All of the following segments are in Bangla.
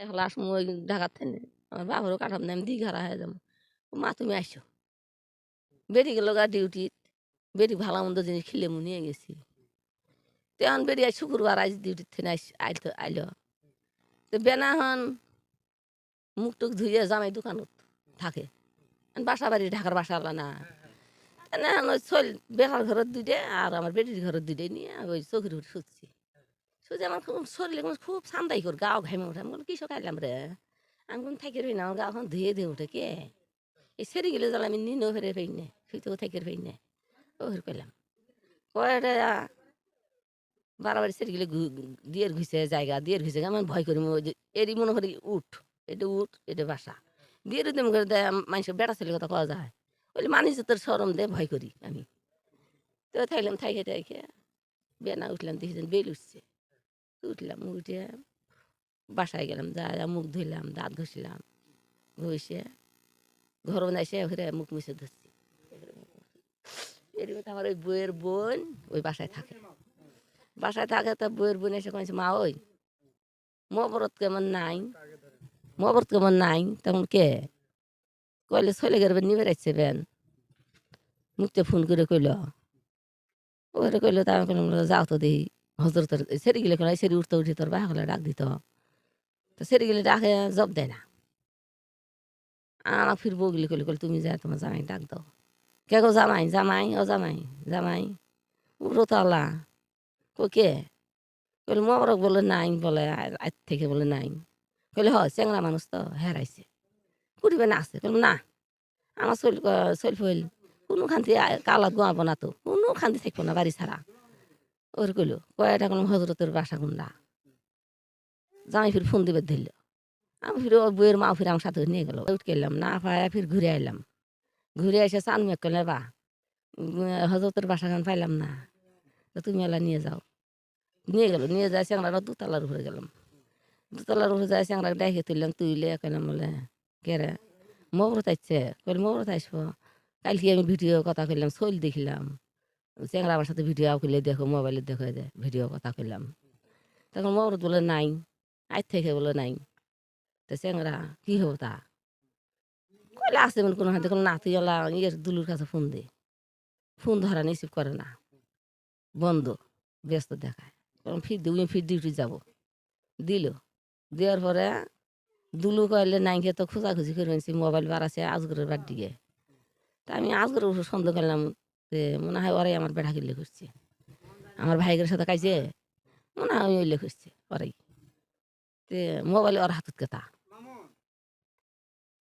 এখন আসব ওই ঢাকার থেকে আমার বাবারও না আমি দিঘারা হয়ে যাব। মা, তুমি আসো বেরিয়ে গেল গা ডিউটি বেরি ভালো মন্দ জিনিস খিলে মু নিয়ে গেছি। তেমন বেরিয়ে আজ শুক্রবার আজ ডিউটির থেকে আইতো আইলো তো বেনা হন মুখ টুক ধুয়ে জামাই দোকানত থাকে। বাসা বাড়ি, ঢাকার বাসা না। না ওই চল বেকার ঘরের দুইটে আর আমার বেটির ঘরের দুইটে নিয়ে ওই চোখের উপরে শুচ্ছি। শুধু আমার খুব শরীরে খুব শান্তাই কর গাও ঘামে ওঠে আমি কী সকাইলাম রে আমি কোনো থাকি রই না আমার গাও ধুয়ে দিয়ে উঠে কে এই সেরে গেলে জাল আমি নিনেও ফেরে পাই না শুইতেও থাকি পাই না ওর কইলাম কয়টা বাড়াবাড়ি সেরে গেলে দিয়ের ঘুষে জায়গা দিয়ের ঘুষে আমার ভয় করি এরই মনে করি উঠ এটা উঠ এটা বাসা দিয়ে দিম করে দেয় মানুষের বেড়া ছেলে কথা কওয়া যায় বলে মানুষ তোর সরম দে ভয় করি আমি তো থাকলাম থাইকে থাইকে বেনা উঠলাম দেখি বেল উঠছে উঠলাম, উঠে বাসায় গেলাম, যা মুখ ধুইলাম, দাঁত ঘষলাম, ঘষে ঘর বানাইছে ওখানে মুখ মুছে ধরছি। এর আমার ওই বইয়ের বোন ওই বাসায় থাকে। বাসায় থাকে তো বইয়ের বোন এসে কয়েছে মা ওই মবরত কেমন নাই? মবরত কেমন নাই? তেমন কে? কইলে চলে গেলে নিবে রাখছে বেন। মুখতে ফোন করে কইল। ওরে কইলো, তা আমি যাও তো দেখি। হজরতের সেরে গেলে কোনো সেরি উঠতে, উঠি তোর বাহ হলে ডাক দিত তো সেরে গেলে ডাকে, জব দেয় না। আমার ফির বগলি কইলে কইলে তুমি যা, তোমার জামাই ডাক দাও। কে গো জামাই? জামাই, ও জামাই জামাই। আল্লাহ। কই কে? কইলে মবরক বলে নাই, বলে আজ থেকে বলে নাই। কইলে হয় চেংরা মানুষ তো হেরাইছে। কুড়িবে না আছে। কইলাম না, আমার চল চল ফইল কোনো খান্তি কালাত গোয়াবো না তো কোনো খান্তি থাকব না বাড়ি ছাড়া। ওর কইলো কয়টা কোনো হজরতের বাসা গুন্ডা। জামাই ফির ফোন দিবে ধরল। আমি ফির ওর বইয়ের মা ফির আমার সাথে নিয়ে গেল। উঠ গেলাম না পায়া ফির ঘুরে আইলাম ঘুরে এসে চান মেঘ করলে বা হজরতের বাসা খান পাইলাম না। তুমি এলা নিয়ে যাও। নিয়ে গেল, নিয়ে যায় চ্যাংরা দুতলার উপরে গেলাম। দুতলার উপরে যায় চ্যাংরা ডাইকে তুললাম, তুইলে কইলাম, বলে কেরে মবরত আইছে? কইলে মবরত আসব কালকে আমি ভিডিও কথা কইলাম, শৈল দেখিলাম। চ্যাংরা আমার সাথে ভিডিও খুলে দেখো মোবাইলে দেখো যে ভিডিও কথা কইলাম। তখন মবরত বলে নাই। আজ থেকে বলে নাই। তো চ্যাংরা, কি হব তা? কইলে, আছে মানে কোনো হাতে। কোনো নাতি ওলা ইয়ের দুলুর কাছে ফোন দে। ফোন ধরা রিসিভ করে না। বন্ধ, ব্যস্ত দেখায়। তখন ফির দিই ফির ডিউটি যাব। দিল। দেওয়ার পরে দুলু কইলে নাইকে তো খোঁজাখুঁজি করে মোবাইল বাড়াছে আজগরের বার দিকে। তা আমি আজগরের উপর সন্দেহ করলাম মনে হয় ওরাই আমার বেড়া কিনলে করছে আমার ভাইগের সাথে কাইছে মনে হয় ওই করছে ওরাই। তে মোবাইল ওর হাতত কথা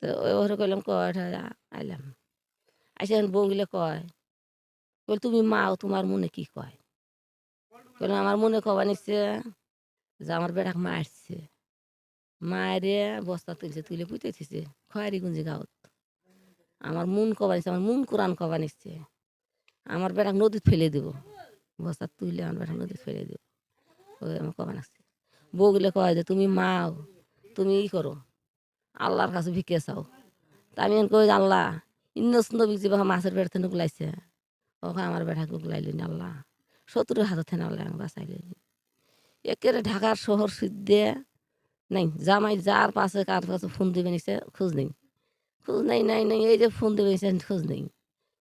তো ওরে কইলাম, কয় আইলাম। আইসে বউগুলো কয় বল তুমি মাও, তোমার মনে কি কয়? বললাম আমার মনে কবা নিচ্ছে যে আমার বেড়াক মারছে। মারে বস্তা তুলছে তুলে পুঁতেছে খয়ারি গুঞ্জি গাঁত আমার মন কবা নিচ্ছে আমার মন কোরআন কবা নিচ্ছে আমার বেড়াক নদীত ফেলে দেব। বস্তা তুলে আমার বেড়াক নদীত ফেলে দেব। ওই আমার কবা নাচছে বউগুলো কয় যে, তুমি মাও, তুমি ই করো। আল্লাহর কাছে ভিকে চাও। তা আমি কই আল্লাহ ইন্নস নবী যে মাছের বেড়া থেকে নুকলাইছে ওখানে আমার বেড়া নুকলাইলি আল্লাহ। শত্রুর হাতে থেনা আমি বাঁচাইলি একেবারে ঢাকার শহর সিদ্ধে নাই, জামাই যার পাশে কার কাছে ফোন দিবে নিছে, খোঁজ নেই। খোঁজ নেই, নাই নাই, এই যে ফোন দিবে নিছে, খোঁজ নেই।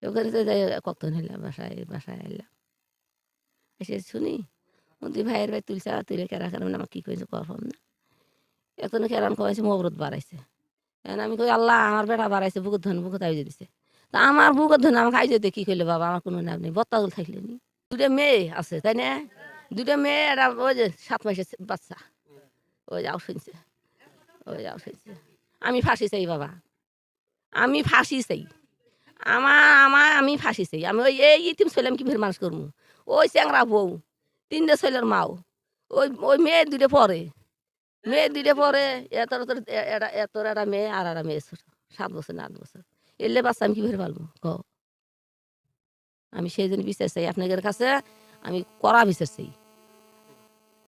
ওখানে তো যাই কত নিলাম বাসায় বাসায় এলাম এসে শুনি মন্ত্রী ভাইয়ের ভাই তুলছে আর তুলে কেরা কেরাম আমার কী করেছে করলাম না এত না কেরাম কমাইছে মবরত বাড়াইছে এখন আমি কই আল্লাহ আমার বেটা বাড়াইছে বুকের ধন বুকে তাই দিছে তা আমার বুকের ধন আমাকে আইজে দেখি কইলে বাবা আমার কোনো নাম নেই বত্তাগুল থাকলে নি দুটা মেয়ে আছে তাই না দুটা মেয়ে এটা ওই যে সাত মাসের বাচ্চা ওই যাও শুনছে ওই যাও শুনছে আমি ফাঁসি চাই বাবা আমি ফাঁসি চাই আমার আমার আমি ফাঁসি চাই। আমি ওই, এই ইতিম ছেলে আমি কি ফের মানুষ করব ওই চ্যাংরা বউ, তিনটে ছেলের মাও। ওই ওই মেয়ে দুটো পরে। মেয়ে দুটো পরে এত এটা এত একটা মেয়ে আর একটা মেয়ে সাত বছর না আট বছর। এলে বাচ্চা আমি কি ফের পারব ক? আমি সেই জন্য বিচার চাই। আপনাদের কাছে আমি করা বিচার চাই।